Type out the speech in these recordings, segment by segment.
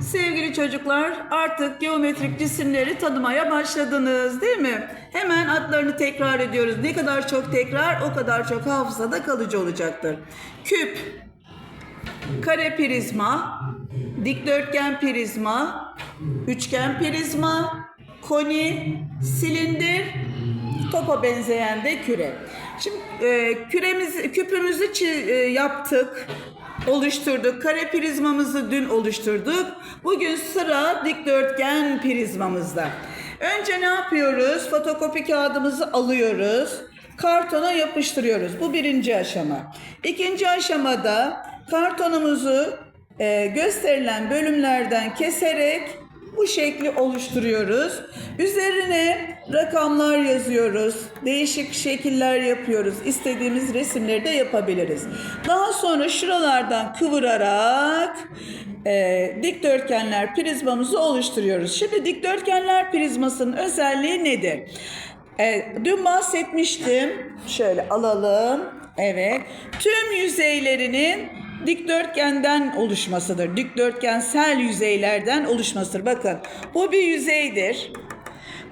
Sevgili çocuklar artık geometrik cisimleri tanımaya başladınız değil mi? Hemen adlarını tekrar ediyoruz. Ne kadar çok tekrar o kadar çok hafızada kalıcı olacaktır. Küp, kare prizma, dikdörtgen prizma, üçgen prizma, koni, silindir, topa benzeyen de küre. Şimdi e, küremizi, küpümüzü çi- e, yaptık, oluşturduk. Kare prizmamızı dün oluşturduk. Bugün sıra dikdörtgen prizmamızda. Önce ne yapıyoruz? Fotokopi kağıdımızı alıyoruz. Kartona yapıştırıyoruz. Bu birinci aşama. İkinci aşamada kartonumuzu e, gösterilen bölümlerden keserek bu şekli oluşturuyoruz. Üzerine rakamlar yazıyoruz. Değişik şekiller yapıyoruz. İstediğimiz resimleri de yapabiliriz. Daha sonra şuralardan kıvırarak e, dikdörtgenler prizmamızı oluşturuyoruz. Şimdi dikdörtgenler prizmasının özelliği nedir? E, dün bahsetmiştim. Şöyle alalım. Evet. Tüm yüzeylerinin dikdörtgenden oluşmasıdır. Dikdörtgensel yüzeylerden oluşmasıdır. Bakın bu bir yüzeydir.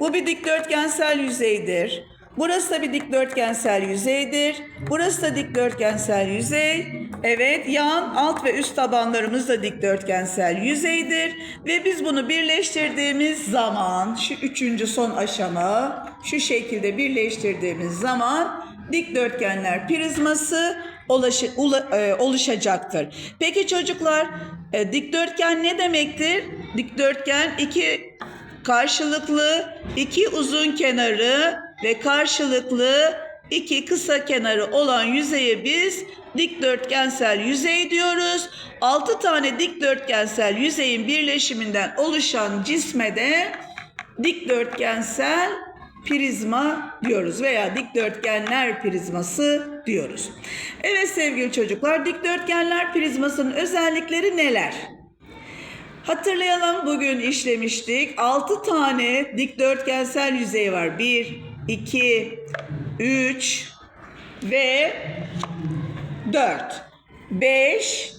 Bu bir dikdörtgensel yüzeydir. Burası da bir dikdörtgensel yüzeydir. Burası da dikdörtgensel yüzey. Evet, yan, alt ve üst tabanlarımız da dikdörtgensel yüzeydir. Ve biz bunu birleştirdiğimiz zaman, şu üçüncü son aşama, şu şekilde birleştirdiğimiz zaman dikdörtgenler prizması ulaşı- ula- e, oluşacaktır. Peki çocuklar, e, dikdörtgen ne demektir? Dikdörtgen iki karşılıklı iki uzun kenarı ve karşılıklı iki kısa kenarı olan yüzeye biz dikdörtgensel yüzey diyoruz. 6 tane dikdörtgensel yüzeyin birleşiminden oluşan cisme de dikdörtgensel prizma diyoruz veya dikdörtgenler prizması diyoruz. Evet sevgili çocuklar, dikdörtgenler prizmasının özellikleri neler? Hatırlayalım bugün işlemiştik. 6 tane dikdörtgensel yüzey var. 1, 2, 3 ve 4. 5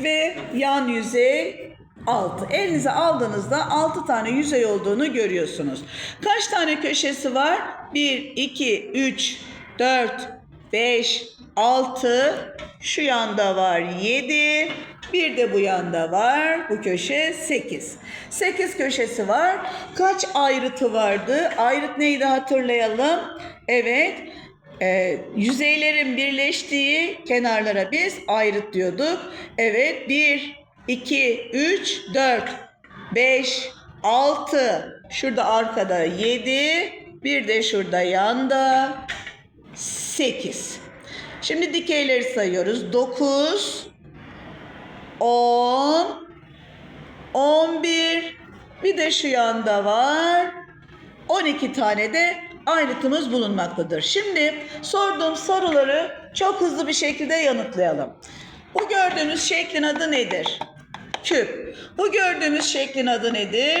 ve yan yüzey 6. Elinize aldığınızda 6 tane yüzey olduğunu görüyorsunuz. Kaç tane köşesi var? 1, 2, 3, 4, 5, 6. Şu yanda var 7. Bir de bu yanda var. Bu köşe 8. 8 köşesi var. Kaç ayrıtı vardı? Ayrıt neydi hatırlayalım. Evet. Ee, yüzeylerin birleştiği kenarlara biz ayrıt diyorduk. Evet 1, 2, 3, 4, 5, 6. Şurada arkada 7. Bir de şurada yanda 8. Şimdi dikeyleri sayıyoruz. 9, 10, 11, bir de şu yanda var. 12 tane de ayrıtımız bulunmaktadır. Şimdi sorduğum soruları çok hızlı bir şekilde yanıtlayalım. Bu gördüğünüz şeklin adı nedir? Küp. Bu gördüğümüz şeklin adı nedir?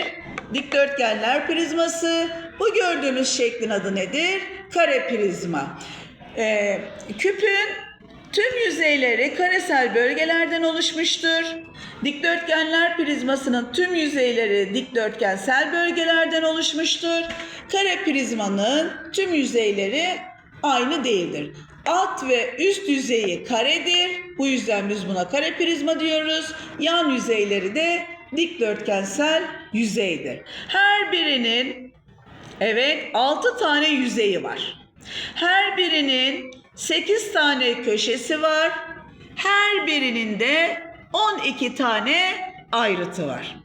Dikdörtgenler prizması. Bu gördüğümüz şeklin adı nedir? Kare prizma. Ee, küpün Tüm yüzeyleri karesel bölgelerden oluşmuştur. Dikdörtgenler prizmasının tüm yüzeyleri dikdörtgensel bölgelerden oluşmuştur. Kare prizmanın tüm yüzeyleri aynı değildir. Alt ve üst yüzeyi karedir. Bu yüzden biz buna kare prizma diyoruz. Yan yüzeyleri de dikdörtgensel yüzeydir. Her birinin Evet 6 tane yüzeyi var. Her birinin 8 tane köşesi var. Her birinin de 12 tane ayrıtı var.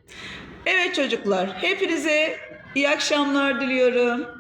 Evet çocuklar hepinize iyi akşamlar diliyorum.